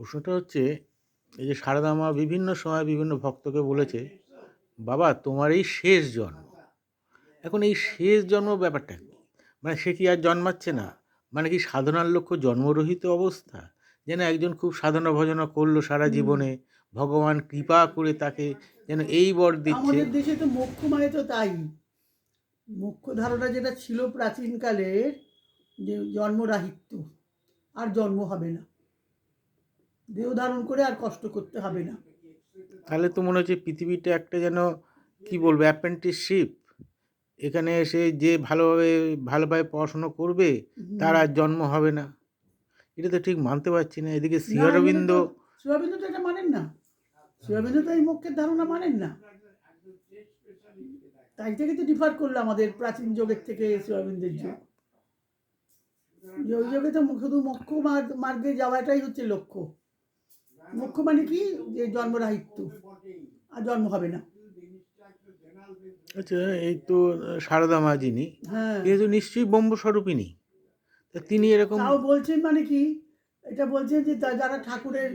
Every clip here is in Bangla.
প্রশ্নটা হচ্ছে এই যে সারদা মা বিভিন্ন সময় বিভিন্ন ভক্তকে বলেছে বাবা তোমার এই শেষ জন্ম। এখন এই শেষ জন্ম ব্যাপারটা কি? মানে সে কি আর জন্মাচ্ছে না? মানে কি সাধনার লক্ষ্য জন্মরহিত অবস্থা? যেন একজন খুব সাধনা ভজনা করল সারা জীবনে ভগবান কৃপা করে তাকে যেন এই বর দিচ্ছে। আমাদের দেশে তো মোক্ষ মানে তো তাই। মোক্ষ ধারণা যেটা ছিল প্রাচীনকালের যে জন্মরাহিত্য আর জন্ম হবে না। দেহ ধারণ করে আর কষ্ট করতে হবে না। তাহলে তো মনে হচ্ছে পৃথিবীটা একটা যেন কি বলব অ্যাপ্রেন্টিসশিপ এখানে এসে যে ভালোভাবে ভালোভাবে পড়াশুনো করবে। তার আর জন্ম হবে না। এটা তো ঠিক মানতে পারছি না। এদিকে শ্রী না, এটা তো- এটা মানেন না। শ্রী তো এই মোক্ষের ধারণা মানেন না। তাই থেকে তো ডিফার করল আমাদের প্রাচীন যুগের থেকে শ্রী যুগ। যে ওই যুগে তো শুধু মোক্ষ মার- মার্গে যাওয়াটাই হচ্ছে লক্ষ্য। মোক্ষ মানে কি? যে জন্মরাহিত্য আর জন্ম হবে না। আচ্ছা এই তো সারদা মা যিনি হ্যাঁ। তিনি তো নিশ্চয়ই ব্রহ্মস্বরূপিনী তা তিনি এরকম তাও বলছেন মানে কি? এটা বলছেন যে যারা ঠাকুরের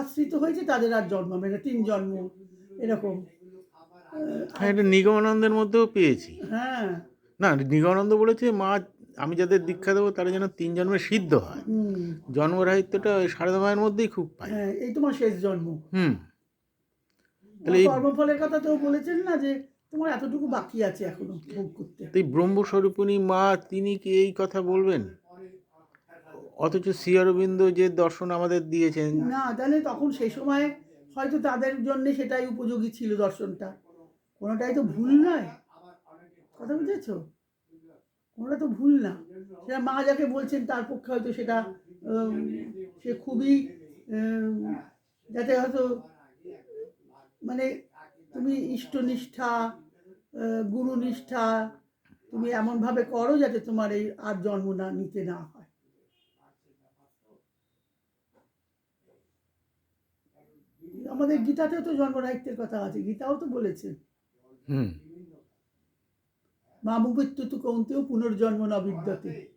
আশ্রিত হয়েছে তাদের আর জন্ম হবে না। তিন জন্ম এরকম। হ্যাঁ এটা নিগমানন্দের মধ্যেও পেয়েছি। হ্যাঁ। না নিগমানন্দ বলেছে মা আমি যাদের দীক্ষা দেবো তারা যেন তিন জন্মে সিদ্ধ হয়। জন্মরাহিত্যটা ওই সারদা মায়ের মধ্যেই খুব পাই। হ্যাঁ এই তোমার শেষ জন্ম। হুম। তাহলে এই কর্মফলের কথা তো বলেছেন না যে তোমার এতটুকু বাকি আছে এখনও ভোগ করতে। এই ব্রহ্মস্বরূপিণী মা তিনি কি এই কথা বলবেন? অথচ শ্রী অরবিন্দ যে দর্শন আমাদের দিয়েছেন। না তাহলে তখন সেই সময় হয়তো তাদের জন্য সেটাই উপযোগী ছিল দর্শনটা। কোনোটাই তো ভুল নয়। কথা বুঝেছ? কোনোটা তো ভুল না। সেটা মা যাকে বলছেন তার পক্ষে হয়তো সেটা সে খুবই যাতে হয়তো মানে তুমি ইষ্টনিষ্ঠা গুরুনিষ্ঠা, তুমি এমনভাবে করো যাতে তোমার এই আর জন্ম না, নিতে না হয়। আমাদের গীতাতেও তো জন্ম জন্মরাহিত্যের কথা আছে, গীতাও তো বলেছে। হুম। মা মুমৃত্যু কৌন্তেও পুনর্জন্ম ন বিদ্যতে।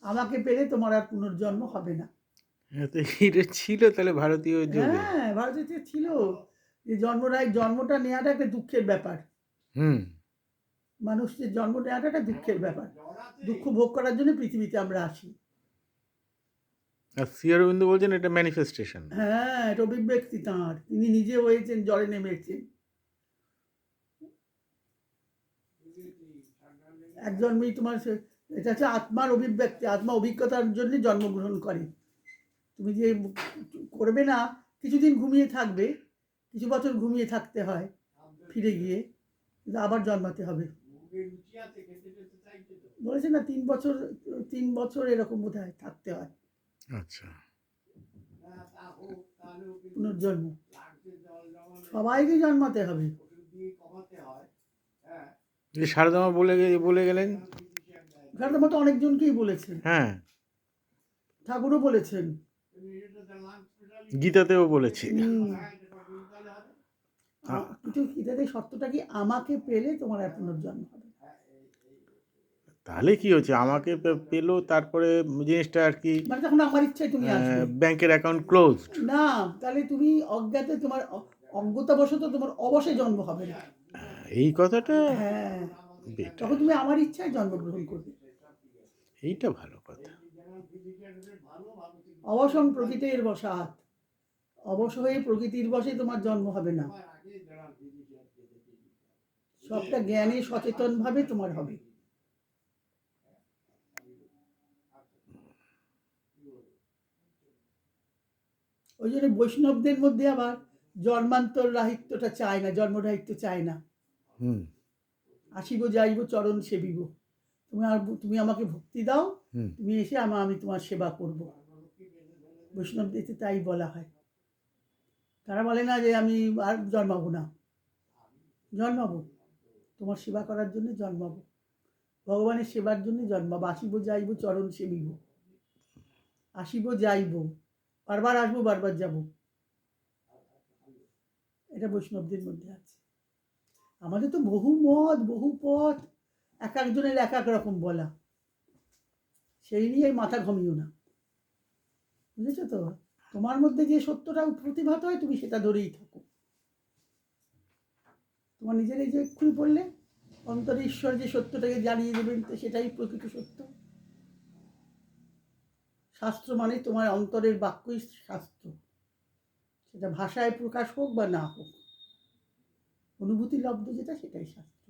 আমাকে পেলে তোমার আর পুনর্জন্ম হবে না। হ্যাঁ, এটা ছিল তাহলে ভারতীয় হ্যাঁ ভারতীয় ছিল। যে জন্মরায় জন্মটা নেওয়াটা একটা দুঃখের ব্যাপার। হুম। মানুষ যে জন্ম নেওয়াটা একটা দুঃখের ব্যাপার। দুঃখ ভোগ করার জন্য পৃথিবীতে আমরা আসি। আর শ্রী অরবিন্দ বলছেন এটা ম্যানিফেস্টেশন হ্যাঁ এটা অভিব্যক্তি তাঁর। তিনি নিজে হয়েছেন জলে নেমেছেন। এক জন্মেই তোমার সে- এটা হচ্ছে আত্মার অভিব্যক্তি আত্মা অভিজ্ঞতার জন্য জন্মগ্রহণ করে। তুমি যে করবে না কিছুদিন ঘুমিয়ে থাকবে কিছু বছর ঘুমিয়ে থাকতে হয় ফিরে গিয়ে কিন্তু আবার জন্মাতে হবে। বলেছে না তিন বছর তিন বছর এরকম বোধ হয় থাকতে হয়। আচ্ছা। পুনর্জন্ম। সবাইকে জন্মাতে হবে। যে সারদামা বলে বলে গেলেন? ঘাটের মতো অনেকজনকেই বলেছেন। হ্যাঁ। ঠাকুরও বলেছেন। গীতাতেও বলেছে। কিন্তু এটাতে সত্যটা কি? আমাকে পেলে তোমার আর পুনর্জন্ম হবে তাহলে কি হচ্ছে? আমাকে পেল তারপরে জিনিসটা আর কি? মানে তখন আমার ইচ্ছায় তুমি ব্যাংকের অ্যাকাউন্ট ক্লোজ না তাহলে তুমি অজ্ঞাতে তোমার অজ্ঞতাবশত তোমার অবশ্যই জন্ম হবে না। এই কথাটা হ্যাঁ। তখন তুমি আমার ইচ্ছায় জন্মগ্রহণ করবে। এইটা ভালো কথা। অবসন প্রকৃতির বসাত। অবশ হয়ে প্রকৃতির বসে তোমার জন্ম হবে না। সবটা জ্ঞানে সচেতন ভাবে তোমার হবে। ওই জন্য বৈষ্ণবদের মধ্যে আবার জন্মান্তর রাহিত্যটা চায় না জন্মরাহিত্য চায় না। আসিব যাইব চরণ সেবিব। তুমি আর তুমি আমাকে ভক্তি দাও তুমি এসে আমা আমি তোমার সেবা করব। বৈষ্ণবদেরতে তাই বলা হয়। তারা বলে না যে আমি আর জন্মাবো না। জন্মাবো। তোমার সেবা করার জন্য জন্মাবো। ভগবানের সেবার জন্য জন্মাবো। আসিব যাইব চরণ সেবিব। আসিব যাইব। বারবার আসব বারবার যাব। এটা বৈষ্ণবদের মধ্যে আছে। আমাদের তো বহু মত, বহু পথ, এক একজনের এক এক রকম বলা। সেই নিয়ে মাথা ঘমিও না। বুঝেছ তো? তোমার মধ্যে যে সত্যটা প্রতিভাত হয়, তুমি সেটা ধরেই থাকো। তোমার নিজের এই যে এক্ষুনি বললে, অন্তরে ঈশ্বর যে সত্যটাকে জানিয়ে দেবেন, তো সেটাই প্রকৃত সত্য। শাস্ত্র মানে তোমার অন্তরের বাক্যই শাস্ত্র। সেটা ভাষায় প্রকাশ হোক বা না হোক। অনুভূতি লব্ধ যেটা সেটাই শাস্ত্র।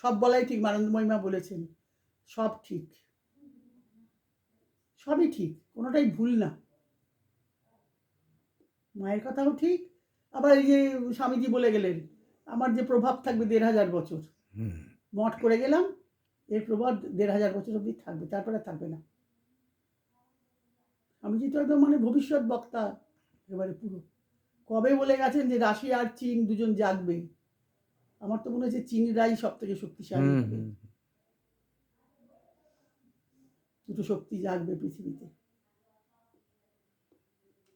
সব বলাই ঠিক মানন্দময়ীমা বলেছেন সব ঠিক। সবই ঠিক কোনোটাই ভুল না। মায়ের কথাও ঠিক আবার এই যে স্বামীজি বলে গেলেন আমার যে প্রভাব থাকবে দেড় হাজার বছর। মঠ করে গেলাম এর প্রভাব দেড় হাজার বছর অবধি থাকবে তারপরে থাকবে না। স্বামীজি তো একদম মানে ভবিষ্যৎ বক্তা একেবারে পুরো। কবে বলে গেছেন যে রাশিয়া আর চীন দুজন জাগবে? আমার তো মনে হচ্ছে চীনরাই সব থেকে শক্তিশালী দুটো শক্তি জাগবে পৃথিবীতে।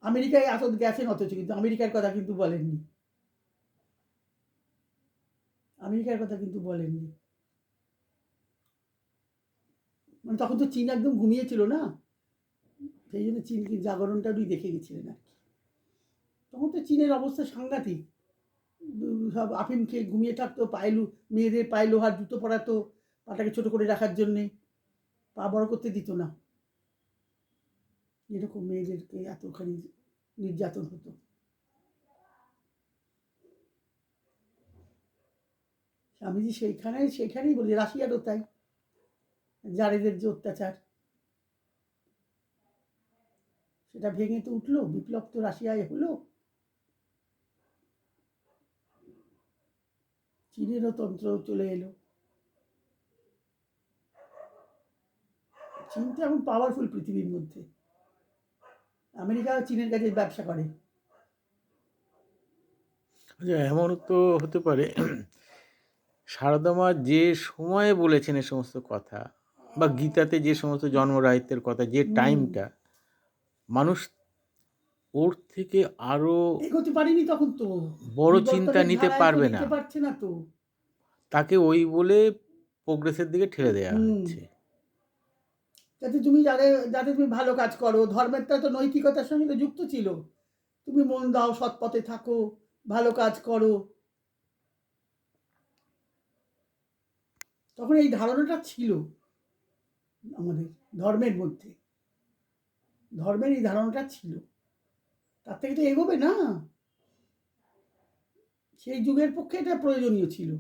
আমেরিকায় আসত গেছেন অথচ কিন্তু আমেরিকার কথা কিন্তু বলেননি। আমেরিকার কথা কিন্তু বলেননি। মানে তখন তো চীন একদম ঘুমিয়েছিল না? সেই জন্য চীনকে জাগরণটা উনি দেখে গেছিলেন আর কি। তখন তো চীনের অবস্থা সাংঘাতিক। সব আফিম খেয়ে ঘুমিয়ে থাকতো পায়েলু মেয়েদের পায়ে লোহার জুতো পরাতো, পাটাকে ছোট করে রাখার জন্যে। পা বড় করতে দিত না। এরকম মেয়েদেরকে এতখানি নির্যাতন হতো। স্বামীজি সেইখানে, সেইখানেই বলি, রাশিয়ারও তাই। জারেদের যে অত্যাচার। সেটা ভেঙে তো উঠল, বিপ্লব তো রাশিয়ায় হলো। তন্ত্র চলে এলো। চীন তো এখন পাওয়ারফুল পৃথিবীর মধ্যে। আমেরিকা চীনের কাছে ব্যবসা করে। আচ্ছা এমন তো হতে পারে। সারদা মা যে সময়ে বলেছেন এ সমস্ত কথা বা গীতাতে যে সমস্ত জন্মরাহিত্যের কথা যে টাইমটা মানুষ ওর থেকে আরও এগোতে পারিনি তখন তো। বড় চিন্তা নিতে পারবে না। পারছে না তো। তাকে ওই বলে প্রোগ্রেসের দিকে ঠেলে দেওয়া হচ্ছে। যাতে তুমি যাদের যাতে তুমি ভালো কাজ করো। ধর্মেরটা তো নৈতিকতার সঙ্গে যুক্ত ছিল। তুমি মন দাও সৎ পথে থাকো ভালো কাজ করো। তখন এই ধারণাটা ছিল আমাদের ধর্মের মধ্যে। ধর্মের এই ধারণাটা ছিল। তার থেকে তো এগোবে না। সেই যুগের পক্ষে এটা প্রয়োজনীয় ছিল।